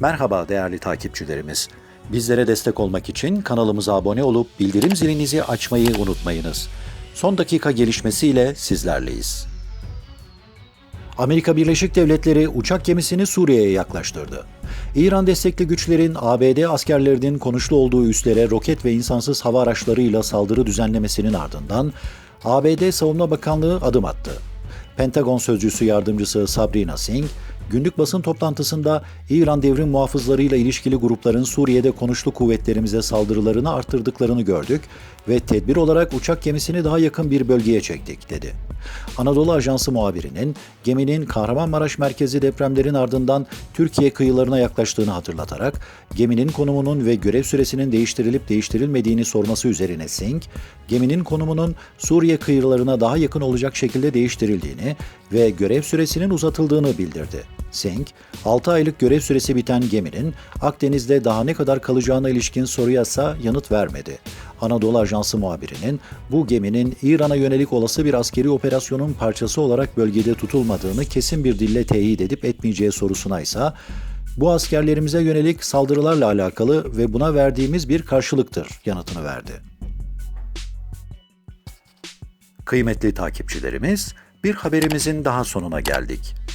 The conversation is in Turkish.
Merhaba değerli takipçilerimiz. Bizlere destek olmak için kanalımıza abone olup bildirim zilinizi açmayı unutmayınız. Son dakika gelişmesiyle sizlerleyiz. Amerika Birleşik Devletleri uçak gemisini Suriye'ye yaklaştırdı. İran destekli güçlerin ABD askerlerinin konuşlu olduğu üslere roket ve insansız hava araçlarıyla saldırı düzenlemesinin ardından ABD Savunma Bakanlığı adım attı. Pentagon sözcüsü yardımcısı Sabrina Singh, günlük basın toplantısında İran devrim muhafızlarıyla ilişkili grupların Suriye'de konuşlu kuvvetlerimize saldırılarını arttırdıklarını gördük ve tedbir olarak uçak gemisini daha yakın bir bölgeye çektik, dedi. Anadolu Ajansı muhabirinin geminin Kahramanmaraş merkezi depremlerin ardından Türkiye kıyılarına yaklaştığını hatırlatarak geminin konumunun ve görev süresinin değiştirilip değiştirilmediğini sorması üzerine Singh, geminin konumunun Suriye kıyılarına daha yakın olacak şekilde değiştirildiğini ve görev süresinin uzatıldığını bildirdi. Singh, 6 aylık görev süresi biten geminin Akdeniz'de daha ne kadar kalacağına ilişkin soruya ise yanıt vermedi. Anadolu Ajansı muhabirinin bu geminin İran'a yönelik olası bir askeri operasyonun parçası olarak bölgede tutulmadığını kesin bir dille teyit edip etmeyeceği sorusuna ise bu askerlerimize yönelik saldırılarla alakalı ve buna verdiğimiz bir karşılıktır yanıtını verdi. Kıymetli takipçilerimiz, bir haberimizin daha sonuna geldik.